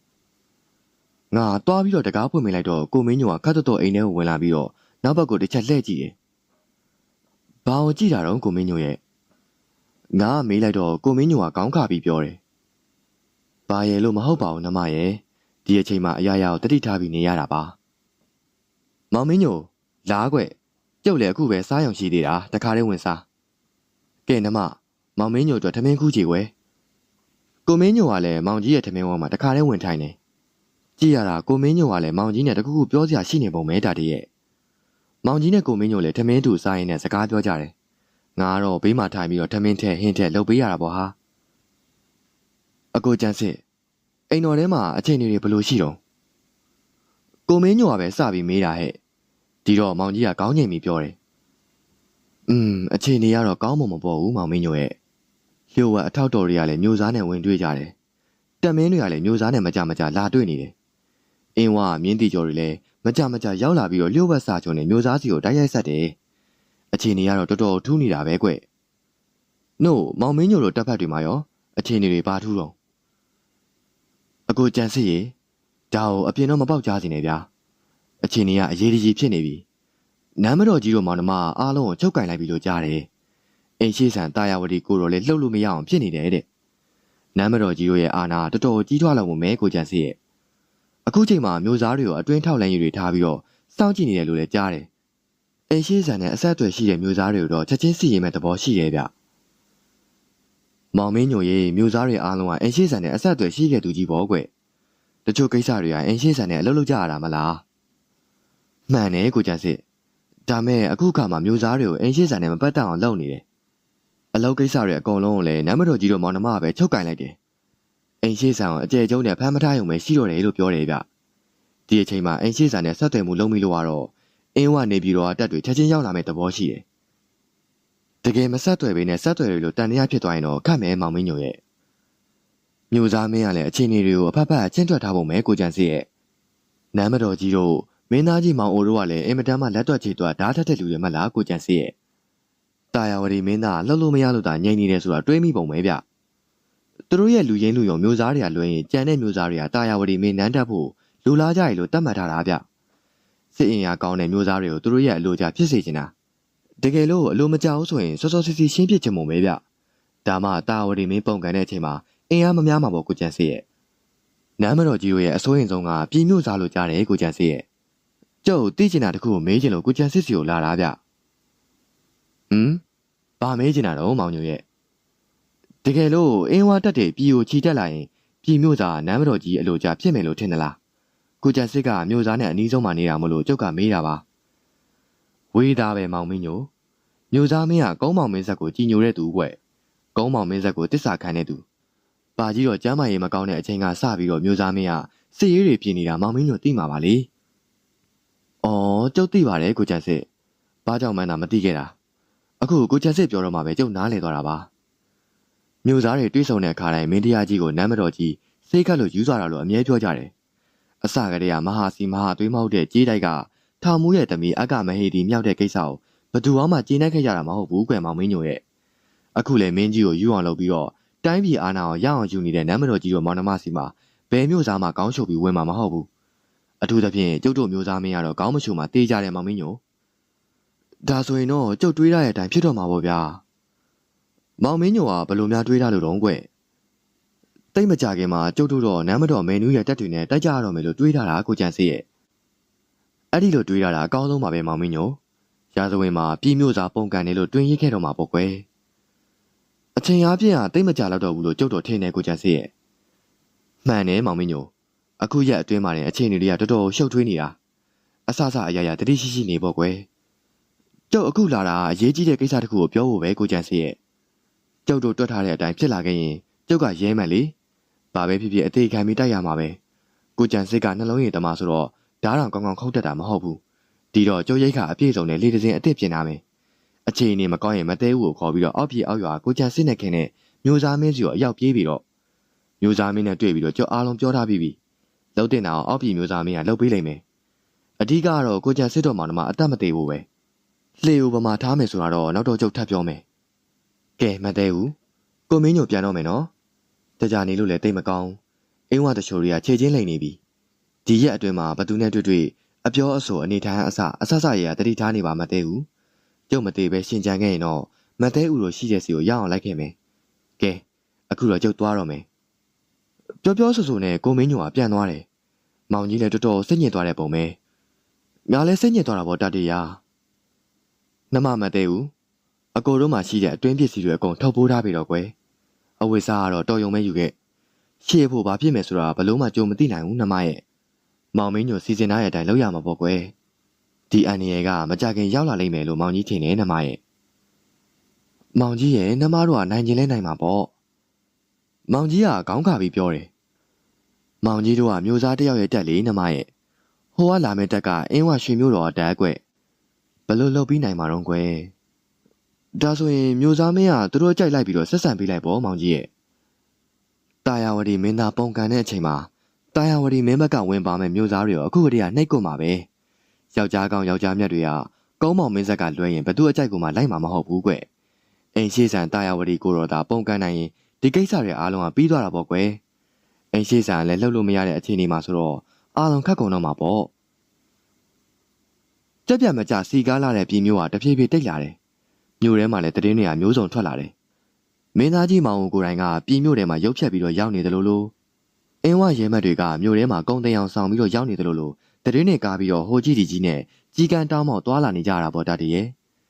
ငါသွားပြီးတော့တကားဖွင့်မိလိုက်တော့ကိုမင်းညိုကခတ်တော့တော့အိမ်ထဲကိုဝင်လာပြီးတော့နောက်ဘက်ကိုတစ်ချက်လှည့်ကြည့်တယ်ဘာကိုကြည့်တာတော့ကိုမင်းညိုရဲ့ငါကမေးလိုက်တော့ကိုမင်းညိုကခေါင်းခါပြီးပြောတယ်။ဘာရဲ့လို့မဟုတ်ပါဘူးနမရဲ့ဒီအချိန်မှာအရာရာကိုတတိထားပြီးနေရတာပါ။ မောင်မင်းညိုလားကွကျုပ်လည်းအခုပဲစားရုံရှိသေးတာတခါတည်းဝင်စား။ကဲနမမောင်မင်းညိုတို့ထမင်းကူးကြည့်ကွယ်။ကိုမင်းညိုကလည်းမောင်ကြီးရဲ့ထမင်းဝမ်းမှာတခါတည်းဝင်ထိုင်နေ။ကြည့်ရတာကိုမင်းညိုကလည်းမောင်ကြီးနဲ့တခုခုပြောစရာရှိနေပုံမဲတာတည်းရဲ့။မောင်ကြီးနဲ့ကိုမင်းညိုလည်းထမင်းတူစားရင်းနဲ့စကားပြောကြတယ်ငါကတော့ဘေးမှာထိုင်ပြီးတော့ထမင်းထက်ဟင်းထက်လှုပ်ပေးရတာပေါ့ဟာအကိုကျန်းစစ်အိမ်တော်ထဲမှာအချိန်တွေဘယ်လိုရှိတော့ ကိုမင်းညိုကပဲစပြီးမေးတာဟဲ့ဒီတော့မောင်ကြီးကကောင်းငိမ်ပြီးပြောတယ်อืมအချိန်တွေကတော့ကောင်းမှမပေါ်ဘူးမောင်မင်းညိုရဲ့လျှို့ဝှက်အထောက်တော်တွေကလည်းမျိုးစားနဲ့ဝင်တွေ့ကြတယ်တက်မင်းတွေကလည်းမျိုးစားနဲ့မကြမကြလာတွေ့နေတယ်အင်းဝါမြင်းတီကျော်တွေလည်းမကြမကြရောက်လာပြီးတော့လျှို့ဝှက်စာချုံနဲ့မျိုးစားစီကိုတိုက်ရိုက်ဆက်တယ်အခြေအနေကတော့တော်တော်ထူးနေတာပဲကွ။နို့မောင်မင်းညိုတို့တပ်ဖက်တွေမှာရောအခြေအနေတွေဘာထူးတော့အကိုကြံစစ်ရေ ဒါကိုအပြင်တော့မပေါက်ကြားစီနေဗျာ။အခြေအနေကအရေးကြီးဖြစ်နေပြီ။နမ်းမတော်ကြီးတို့မောင်နှမအားလုံးကိုချုပ်ကင်လိုက်ပြီလို့ကြားတယ်။အိမ်ရှိဆန်တာယာဝတီကိုတော့လေလှုပ်လို့မရအောင်ဖြစ်နေတယ်တဲ့။နမ်းမတော်ကြီးတို့ရဲ့အာဏာတော်တော်ကြီးထွားလောက်မှုမဲကိုကြံစစ်ရဲ့။အခုချိန်မှာမျိုးစားတွေကိုအတွင်းထောက်လန်းရည်တွေထားပြီးတော့စောင့်ကြည့်နေတယ်လို့လည်းကြားတယ်။အိမ်ရှိဆန်နဲ့အဆက်အသွယ်ရှိတဲ့မျိုးသားတွေကိုတော့ချက်ချင်းစီရင်မဲ့သဘောရှိရဲ့ဗျ။မောင်မင်းညိုရေးမျိုးသားတွေအားလုံးကအိမ်ရှိဆန်နဲ့အဆက်အသွယ်ရှိခဲ့သူကြီးပေါ့ကွ။ တချို့ကိစ္စတွေကအိမ်ရှိဆန်နဲ့အလုပ်လုပ်ကြရတာမလား။မှန်တယ်ကိုကျန်စစ်။ဒါမဲ့အခုခါမှာမျိုးသားတွေကိုအိမ်ရှိဆန်နဲ့မပတ်သက်အောင်လုပ်နေတယ်။အလုပ်ကိစ္စတွေအကုန်လုံးကိုလည်းနမ်းမတော်ကြီးတို့မောင်နှမပဲချုပ်ကင်လိုက်တယ်။အိမ်ရှိဆန်ကိုအကျယ်ကျုံနဲ့ဖမ်းမထားရုံပဲရှိတော့တယ်လို့ပြောတယ်ဗျ။ဒီအချိန်မှာအိမ်ရှိဆန်နဲ့ဆက်သွယ်မှုလုပ်မိလို့ကတော့အင်းဝနေပြီးတော့တက်တွေချက်ချင်းရောက်လာမဲ့သဘောရှိတယ်။တကယ်မဆက်သွယ်ပေးနဲ့ဆက်သွယ်ရလို့တန်တရားဖြစ်သွားရင်တော့ခတ်မဲမောင်မင်းညိုရဲ့ မြို့သားမင်းကလည်းအခြေအနေတွေကိုအဖက်ဖက်ချင်းတွက်ထားဖို့မဲကိုကြံစီရဲ့နမ်းမတော်ကြီးတို့မင်းသားကြီးမောင်အိုတို့ကလည်းအင်မတန်မှလက်တွက်ချေတွက်ဓာတ်ထက်တဲ့လူတွေမလားကိုကြံစီရဲ့တာယာဝတီမင်းသားလှုပ်လို့မရလို့တာငြိမ်နေတယ်ဆိုတာတွေးမိပုံပဲဗျသူတို့ရဲ့လူရင်းလူယုံမျိုးသားတွေကလွှဲရင်ကြံတဲ့မျိုးသားတွေကတာယာဝတီမင်းနန်းတက်ဖို့လူလာကြရလို့တတ်မှတ်ထားတာဗျစစ်အင်အားကောင်းတဲ့မျိုးသားတွေကိုသူတို့ရဲ့အလိုကြဖြစ်စေချင်တာတကယ်လို့အလိုမကြောက်ဆိုရင်စောစောစီစီရှင်းပြချင်မှုပဲဗျဒါမှတာဝရီမင်းပုံကန်တဲ့အချိန်မှာ အင်အားမများမှာပေါ့ကိုကျန်စီရဲ့နမ်းမတော်ကြီးရဲ့အစိုးရင်ဆုံးကပြည်မြို့စားလို့ကြားတယ်ကိုကျန်စီရဲ့ကျုပ်သိချင်တာတခုကိုမေးချင်လို့ကိုကျန်စစ်စီကိုလာတာဗျဟမ်ဘာမေးချင်တာတော့မောင်ညိုရဲ့တကယ်လို့အင်းဝါတက်တဲ့ပြည်ကိုချီတက်လာရင်ပြည်မြို့စားနမ်းမတော်ကြီးအလိုကြဖြစ်မယ်လို့ထင်သလားကိုကြံစစ်ကမြို့သားနဲ့အနီးဆုံးမှာနေတာမလို့ကျုပ်ကမေးတာပါဝေးသားပဲမောင်မင်းညိုမြို့သားမင်းကကုန်းမောင်မင်းဆက်ကိုကြည်ညိုတဲ့သူကွကုန်းမောင်မင်းဆက်ကိုတစ္ဆာခံတဲ့သူ ပါကြီးတော့ကျမ်းမာရေးမကောင်းတဲ့အချိန်ကစပြီးတော့မြို့သားမင်းကစစ်ရေးတွေပြင်နေတာမောင်မင်းညိုသိမှာပါလေအော်ကျုပ်သိပါတယ်ကိုကြံစစ်ဘာကြောင့်မှန်းတာမသိခဲ့တာအခုကိုကြံစစ်ပြောတော့မှပဲကျုပ်နားလည်သွားတာပါမြို့သားတွေတွေးဆုံတဲ့အခါတိုင်းမင်းတရားကြီးကိုနမ်းမတော်ကြီးစိတ်ခတ်လို့ယူဆတာလို့အမြဲပြောကြတယ်အစကတည်းကမဟာစီမဟာသွေးမဟုတ်တဲ့ကြေးတိုက်ကထောင်မူရဲ့သမီးအကမဟေဒီမြောက်တဲ့ကိစ္စကိုဘသူမှကျေနပ်ခဲ့ကြတာမဟုတ်ဘူးကွယ်မောင်မင်းညိုရဲ့အခုလေမင်းကြီးကိုယူအောင်လုပ်ပြီးတော့ တိုင်းပြည်အာဏာကိုရအောင်ယူနေတဲ့နမ်းမတော်ကြီးတို့မောင်နှမစီမှာဘယ်မျိုးသားမှကောင်းချုပ်ပြီးဝင်မှာမဟုတ်ဘူးအထူးသဖြင့်ကျုပ်တို့မျိုးသားမင်းကတော့ကောင်းမချုံမှာတေးကြတယ်မောင်မင်းညိုဒါဆိုရင်တော့ကျုပ်တွေးရတဲ့အတိုင်းဖြစ်တော့မှာပေါ့ဗျာမောင်မင်းညိုကဘယ်လိုများတွေးရလို့တော့ကွယ်တိတ်မကြခင်မှာကျုပ်တို့တော့နမ်းမတော်မင်းနူးရဲ့တက်တွေနဲ့တိုက်ကြရတော့မယ်လို့တွေးထားတာကိုကြံစေရဲ့အဲ့ဒီလိုတွေးရတာအကောင်းဆုံးပါပဲမောင်မင်းညိုရာဇဝင်မှာပြည်မျိုးစားပုံကန်နေလို့တွင်ရစ်ခဲ့တော့မှာပေါ့ကွယ်အ ချိန်အားဖြင့်ဟာတိတ်မကြတော့တော့ဘူးလို့ကျုပ်တို့ထင်နေကိုကြံစေရဲ့မှန်တယ်မောင်မင်းညိုအခုရက်အတွင်းမှာလည်းအချိန်တွေကတော်တော်ရှုပ်ထွေးနေတာအဆအဆအရာရာတတိရှိရှိနေပေါ့ကွယ်ကျုပ်အခုလာတာအရေးကြီးတဲ့ကိစ္စတစ်ခုကိုပြောဖို့ပဲကိုကြံစေရဲ့ကျုပ်တို့တွက်ထားတဲ့အတိုင်းဖြစ်လာခဲ့ရင်ကျုပ်ကရဲမှန်လေဘာပဲဖြစ်ဖြစ်အသေးခံပြီးတိုက်ရမှာပဲကိုကြံစစ်ကနှလုံးရည်တမဆိုတော့ဓားတောင်ကောင်းကောင်းခုတ်တတ်တာမဟုတ်ဘူးဒီတော့ကျုပ်ရိတ်ခါအပြည့်စုံနဲ့လေတစင်အစ်စ်ပြင်ထားမယ် အခြေအနေမကောင်းရင်မသေးဘူးကိုခေါ်ပြီးတော့အောက်ပြေအောက်ရွာကိုကြံစစ်နဲ့ခင်နဲ့မျိုးစားမင်းစီကိုအရောက်ပြေးပြီးတော့မျိုးစားမင်းနဲ့တွေ့ပြီးတော့ကျုပ်အားလုံးပြောထားပြီးပြီလှုပ်တင်တာအောင်အောက်ပြေမျိုးစားမင်းကလှုပ်ပေးလိမ့်မယ်အဓိကကတော့ကိုကြံစစ်တော်မောင်နှမအသက်မသေးဘူးပဲလှေဦးပမာထားမယ်ဆိုတာတော့နောက်တော့ကျုပ်ထပ်ပြောမယ်ကဲမသေးဘူးကိုမင်းညိုပြန်တော့မယ်နော်ကြကြနေလို့လည်းတိတ်မကောင်းအင်းဝတချိုတွေကခြေချင်းလိန်နေပြီဒီရက်အတွင်းမှာဘသူနဲ့တွေ့တွေ့အပြောအဆိုအနေထိုင်အစအဆဆရရတတိထားနေပါမသေးဘူး ကျုပ်မသေးပဲရှင်ကြံခဲ့ရင်တော့မသေးဦးလို့ရှိတဲ့စီကိုရအောင်လိုက်ခဲ့မယ်ကဲအခုတော့ကျုပ်သွားတော့မယ်ပြောပြောဆိုဆိုနဲ့ကိုမင်းညိုကပြန်သွားတယ်မောင်ကြီးလည်းတော်တော်စိတ်ညစ်သွားတဲ့ပုံပဲညာလည်းစိတ်ညစ်သွားတာပေါ့တတရနှမမသေးဘူးအကိုတို့မှရှိတဲ့အတွင်းပစ္စည်းတွေအကုန်ထုတ်ပိုးထားပြီတော့ကွယ်အဝိစားကတော့တော်ယုံမဲယူခဲ့ရှေ့ဖို့ဘာဖြစ်မယ်ဆိုတာဘလို့မှကြုံမသိနိုင်ဘူးနှမရဲ့မောင်မင်းညိုစီစဉ်ထားတဲ့အတိုင်းလုပ်ရမှာပေါ့ကွယ် ဒီအန်နီရယ်ကမကြခင်ရောက်လာလိမ့်မယ်လို့မောင်ကြီးထင်တယ်နှမရဲ့မောင်ကြီးရဲ့နှမတို့ကနိုင်ကျင်လဲနိုင်မှာပေါ့မောင်ကြီးကခေါင်းခါပြီးပြောတယ်မောင်ကြီးတို့ကမျိုးသားတယောက်ရဲ့တက်လေနှမရဲ့ဟိုကလာမဲ့တက်ကအင်းဝရွှေမျိုးတော်တက်ကွယ်ဘလို့လုပ်ပြီးနိုင်မှာတော့ကွယ်ဒါဆိုရင်မျိုးသားမင်းကသူတို့ကြိုက်လိုက်ပြီးတော့ဆက်ဆံပေးလိုက်ပေါ့မောင်ကြီးရဲ့တာယာဝတီမင်းသားပုံကန်တဲ့အချိန်မှာတာယာဝတီမင်းဘက်ကဝင်ပါမဲ့မျိုးသားတွေရောအခုကတည်းကနှိတ်ကွမှာပဲ ယောက်ျားကောင်ယောက်ျားမြတ်တွေကကုန်းမောင်မင်းဆက်ကလွှဲရင်ဘသူအကြိုက်ကိုမှလိုက်မှာမဟုတ်ဘူးကွအိမ်ရှိဆန်တာယာဝတီကိုတော်သာပုံကန်နိုင်ရင်ဒီကိစ္စတွေအားလုံးကပြီးသွားတာပေါ့ကွယ်အိမ်ရှိဆန်လည်းလှုပ်လို့မရတဲ့အခြေအနေမှာဆိုတော့အားလုံးခက်ကုန်တော့မှာပေါ့ကြက်ပြတ်မကြစီကားလာတဲ့ပြည်မျိုးကတဖြည်းဖြည်းတိတ်လာတယ်မြို့ထဲမှာလည်းတည်င်းတွေကမျိုးစုံထွက်လာတယ်။မင်းသားကြီးမောင်ကိုကိုတိုင်ကပြည်မြို့ထဲမှာရုပ်ဖြတ်ပြီးတော့ရောက်နေတယ်လို့လို့အင်းဝရဲမက်တွေကမြို့ထဲမှာကုန်းသိအောင်ဆောင်ပြီးတော့ရောက်နေတယ်လို့လို့ တည်င်းတွေကားပြီးတော့ဟိုကြီးဒီကြီးနဲ့ကြီးကန်းတောင်းမောက်သွားလာနေကြတာပေါ့တတည်းရဲ့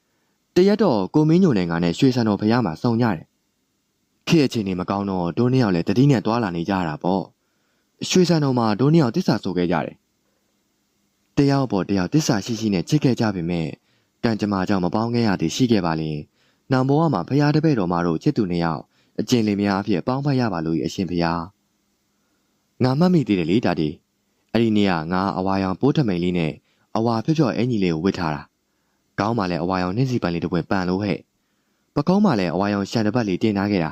။တရက်တော့ကိုမင်းညိုနိုင်ငံနဲ့ရွှေဆန်တော်ဖရားမှာစုံကြတယ်။ခေအခြေအနေမကောင်းတော့ဒိုးနှစ်ယောက်လည်းတတိနဲ့သွားလာနေကြတာပေါ့။ရွှေဆန်တော်မှာဒိုးနှစ်ယောက်တစ္ဆာဆိုခဲ့ကြတယ်။တယောက်ပေါ်တယောက်တစ္ဆာရှိရှိနဲ့ချစ်ခဲ့ကြပေမဲ့ကံကြမ္မာကြောင့်မပေါင်းခဲ့ရသည်ရှိခဲ့ပါလျင်။နောင်ဘဝမှာဖရာတပည့်တော်မတို့ချစ်သူနှစ်ယောက်အကျင့်လေးများအဖြစ်ပေါင်းဖက်ရပါလို့အရှင်ဖရာ။ငါမှတ်မိသေးတယ်လေတာဒီ။ အဲ့ဒီနေ့ကငါအဝါရောင်ပိုးထမိန်လေးနဲ့အဝါဖြော့ဖြော့အင်ကြီးလေးကိုဝစ်ထားတာ။ကောင်းမှလည်းအဝါရောင်နှင်းစီပန်လေးတစ်ပွင့်ပန်လို့ဟဲ့။ပကုံးမှလည်းအဝါရောင်ရှန်တပတ်လေးတင်ထားခဲ့တာ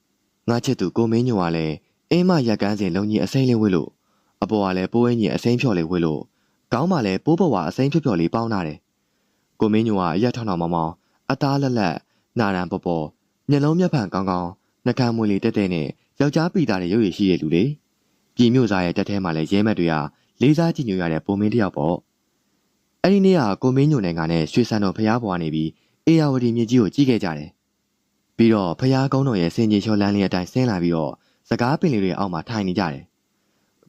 ။ငါချစ်သူကိုမင်းညိုကလည်းအင်းမရက်ကန်းစင်လုံကြီးအစိမ့်လေးဝစ်လို့အပေါ်ကလည်းပိုးအင်းကြီးအစိမ့်ဖြော့လေးဝစ်လို့ကောင်းမှလည်းပိုးဘဝအစိမ့်ဖြော့ဖြော့လေးပေါင်းထားတယ်ကိုမင်းညိုကအရက်ထောင်ထောင်မောင်မောင်အသားလက်လက်နာရန်ပေါ်ပေါ်မျက်လုံးမျက်ဖန်ကောင်းကောင်းနှကမ်းမွေလေးတက်တဲ့နဲ့ယောက်ျားပီတာတဲ့ရုပ်ရည်ရှိတဲ့လူလေ ပြည်မြို့သားရဲ့တက်ထဲမှာလည်းရဲမက်တွေကလေးစားကြည့်ညိုရတဲ့ပုံမင်းတယောက်ပေါ့အဲ့ဒီနေ့ကကိုမင်းညိုနိုင်ငံနဲ့ရွှေစံတော်ဖျားဘွားနေပြီးအေယာဝတီမြစ်ကြီးကိုကြည့်ခဲ့ကြတယ်ပြီးတော့ဖျားကုန်းတော်ရဲ့စင်ကြီးချောလန်းလေးအတိုင်းဆင်းလာပြီးတော့စကားပင်လေးတွေအောက်မှာထိုင်နေကြတယ်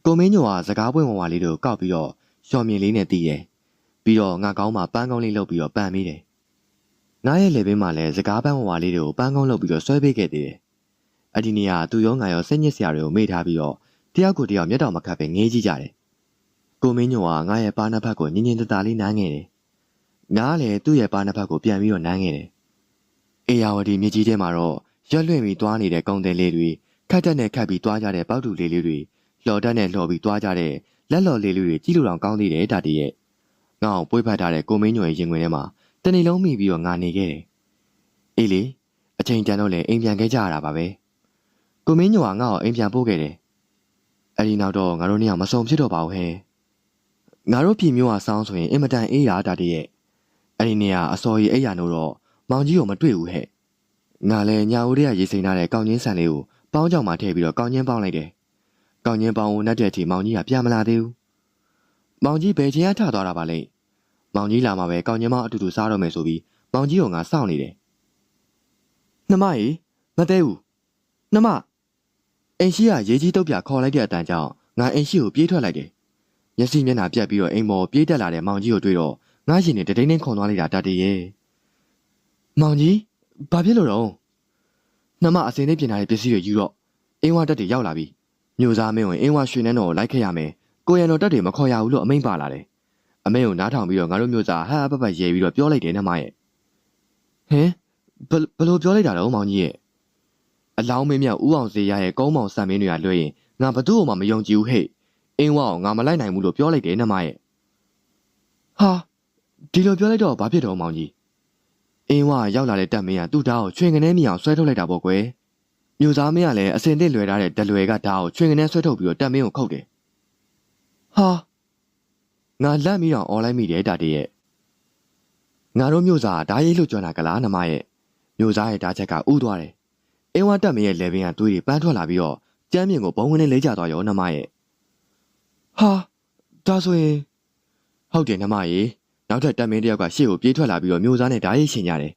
ကိုမင်းညိုကစကားပွင့်ဝဝလေးတို့ကောက်ပြီးတော့ရှော်မြင်လေးနဲ့တီးတယ်ပြီးတော့ငါကောင်းမှာပန်းကောင်းလေးလုပ်ပြီးတော့ပန်မိတယ်။ငါရဲ့လေဘင်းမှာလည်းစကားပန်းဝဝလေးတွေကိုပန်းကောင်းလုပ်ပြီးတော့ဆွဲပေးခဲ့သေးတယ်။အဲ့ဒီနေ့ကသူရောငါရောစိတ်ညစ်စရာတွေကိုမေ့ထားပြီးတော့ တယောက်ကိုတယောက်မျက်တောင်မခတ်ပဲငေးကြည့်ကြတယ်ကိုမင်းညိုကငါရဲ့ပါနှစ်ဖက်ကိုညင်ညင်တတလေးနမ်းခဲ့တယ်ငါကလည်းသူ့ရဲ့ပါနှစ်ဖက်ကိုပြန်ပြီးတော့နမ်းခဲ့တယ်အေယာဝတီမြစ်ကြီးထဲမှာတော့ရွက်လွင့်ပြီးသွားနေတဲ့ကောင်းတဲ့လေးတွေခက်တက်နဲ့ခတ်ပြီးသွားကြတဲ့ပေါက်တူလေးလေးတွေလှော်တက်နဲ့လှော်ပြီးသွားကြတဲ့လက်လော်လေးလေးတွေကြည့်လို့တော့ကောင်းသေးတယ်ဒါတည်းရဲ့ငါ့ကိုပွေးဖက်ထားတဲ့ကိုမင်းညိုရဲ့ရင်ခွင်ထဲမှာတနေ့လုံးမိပြီးတော့ငါနေခဲ့တယ်အေးလေအချိန်တန်တော့လေအိမ်ပြန်ခဲ့ကြရတာပါပဲကိုမင်းညိုကငါ့ကိုအိမ်ပြန်ပို့ခဲ့တယ် အဲ့ဒီနောက်တော့ငါတို့နှစ်ယောက်မဆုံဖြစ်တော့ပါဘူးဟဲ့ငါတို့ပြည်မျိုးကစောင်းဆိုရင်အင်မတန်အေးရတာတည်းရဲ့အဲ့ဒီနေ့ကအစော်ကြီးအိပ်ရနို့တော့မောင်ကြီးကိုမတွေ့ဘူးဟဲ့ငါလည်းညာဦးတွေကရေစိမ်ထားတဲ့ကောင်းချင်းဆန်လေးကိုပေါင်းကြောင်မှထည့်ပြီးတော့ကောင်းချင်းပေါင်းလိုက်တယ်။ကောင်းချင်းပေါင်းကိုနှက်တဲ့အထိမောင်ကြီးကပြန်မလာသေးဘူး။မောင်ကြီးဘယ်ချိန်ကထသွားတာပါလဲ။မောင်ကြီးလာမှပဲကောင်းချင်းပေါင်းအတူတူစားတော့မယ်ဆိုပြီးမောင်ကြီးကငါစောင့်နေတယ်။နှမကြီးမသေးဘူး။နှမ အိမ်ရှိကရေကြီးတုပ်ပြခေါ်လိုက်တဲ့အတန်ကြောင့်ငါအိမ်ရှိကိုပြေးထွက်လိုက်တယ်။မျက်စိမျက်နှာပြတ်ပြီးတော့အိမ်ပေါ်ပြေးတက်လာတဲ့မောင်ကြီးကိုတွေ့တော့ငါရှင်နေတတိန်နဲ့ခွန်သွားလိုက်တာတတည်းရဲ့။မောင်ကြီးဘာဖြစ်လို့တော့နှမအစင်းလေးပြင်ထားတဲ့ပစ္စည်းတွေယူတော့အင်းဝတက်တွေရောက်လာပြီမြို့သားမင်းဝင်အင်းဝရွှေနှန်းတော်ကိုလိုက်ခဲ့ရမယ်ကိုရံတော်တက်တွေမခေါ်ရဘူးလို့အမိန့်ပါလာတယ်အမေကိုနားထောင်ပြီးတော့ငါတို့မြို့သားဟာဟာပပရဲပြီးတော့ပြောလိုက်တယ်နှမရဲ့ဟင်ဘယ်ဘယ်လိုပြောလိုက်တာတော့မောင်ကြီးရဲ့ အလောင်းမင်းမြတ်ဦးအောင်စေရရဲ့ကုန်းမောင်ဆံမင်းတွေကလွှဲရင်ငါဘသူ့ကိုမှမယုံကြည်ဘူးဟဲ့အင်းဝကိုငါမလိုက်နိုင်ဘူးလို့ပြောလိုက်တယ်နှမရဲ့ဟာဒီလိုပြောလိုက်တော့ဘာဖြစ်တော့မောင်ကြီးအင်းဝါရောက်လာတဲ့တပ်မင်းကသူ့ဓာတ်ကိုချွင်ကနေမြောင်ဆွဲထုတ်လိုက်တာပေါ့ကွယ်မြို့သားမင်းကလည်းအစင်သစ်လွယ်ထားတဲ့ဒလွယ်ကဓာတ်ကိုချွင်ကနေဆွဲထုတ်ပြီးတော့တပ်မင်းကိုခုတ်တယ်ဟာငါလက်ပြီးတော့អော်လိုက်မိတယ်တာတည်းရဲ့ငါတို့မြို့သားဓာရိတ်လို့ကြွတာကလားနမရဲ့မြို့သားရဲ့ဓာတ်ချက်ကဥသွားတယ် အင်းဝါတပ်မင်းရဲ့လေပင်ကသွေးတွေပန်းထွက်လာပြီးတော့ကျမ်းမြင့်ကိုဘုံဝင်နဲ့လဲကျသွားရောနမရဲ့ဟာဒါဆိုရင်ဟုတ်တယ်နမရဲ့နောက်ထပ်တပ်မင်းတစ်ယောက်ကရှေ့ကိုပြေးထွက်လာပြီးတော့မျိုးသားနဲ့ဓာရိတ်ရှင်ကြတယ်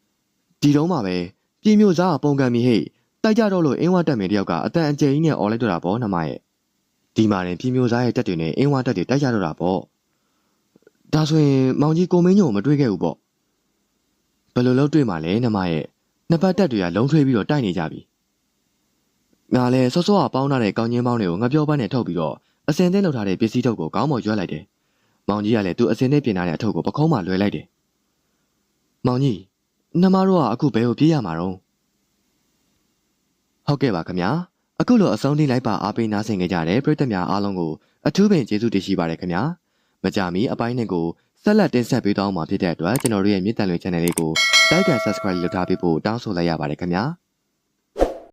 ။ဒီတုန်းမှာပဲပြည်မျိုးသားကပုံကံမီဟိတ်တိုက်ကြတော့လို့အင်းဝတပ်မင်းတစ်ယောက်ကအတန်အကျယ်ကြီးနဲ့អော်လိုက်တော့တာပေါ့နှမရဲ့။ဒီမှာရင်ပြည်မျိုးသားရဲ့တပ်တွေနဲ့အင်းဝတပ်တွေတိုက်ကြတော့တာပေါ့။ဒါဆိုရင်မောင်ကြီးကိုမင်းညိုကိုမတွေ့ခဲ့ဘူးပေါ့။ဘယ်လိုလုပ်တွေ့မှာလဲနှမရဲ့။ နှစ်ပတ်တပ်တွေကလုံထွေးပြီးတော့တိုက်နေကြပြီ။ငါလည်းစောစောကပေါင်းထားတဲ့ကောင်းချင်းပေါင်းတွေကိုငါပြောပန်းနဲ့ထုတ်ပြီးတော့အစင်သင်းလောက်ထားတဲ့ပစ္စည်းထုတ်ကိုကောင်းမော်ရွက်လိုက်တယ်။မောင်ကြီးကလည်းသူအစင်းနဲ့ပြင်ထားတဲ့အထုပ်ကိုပခုံးမှလွှဲလိုက်တယ်။မောင်ကြီးနှမတို့ကအခုဘယ်ကိုပြေးရမှာတော့ဟုတ်ကဲ့ပါခင်ဗျာ။အခုလိုအဆုံးထိလိုက်ပါအားပေးနားဆင်ကြကြတဲ့ပရိသတ်များအားလုံးကိုအထူးပင်ကျေးဇူးတင်ရှိပါတယ်ခင်ဗျာ။မကြမီအပိုင်းနဲ့ကိုဆက်လက်တင်ဆက်ပေးသွားမှာဖြစ်တဲ့အတွက်ကျွန်တော်တို့ရဲ့မြစ်တန်လွင် channel လေးကို like and subscribe လုပ်ထားပေးဖို့တောင်းဆိုလိုက်ရပါတယ်ခင်ဗျာ။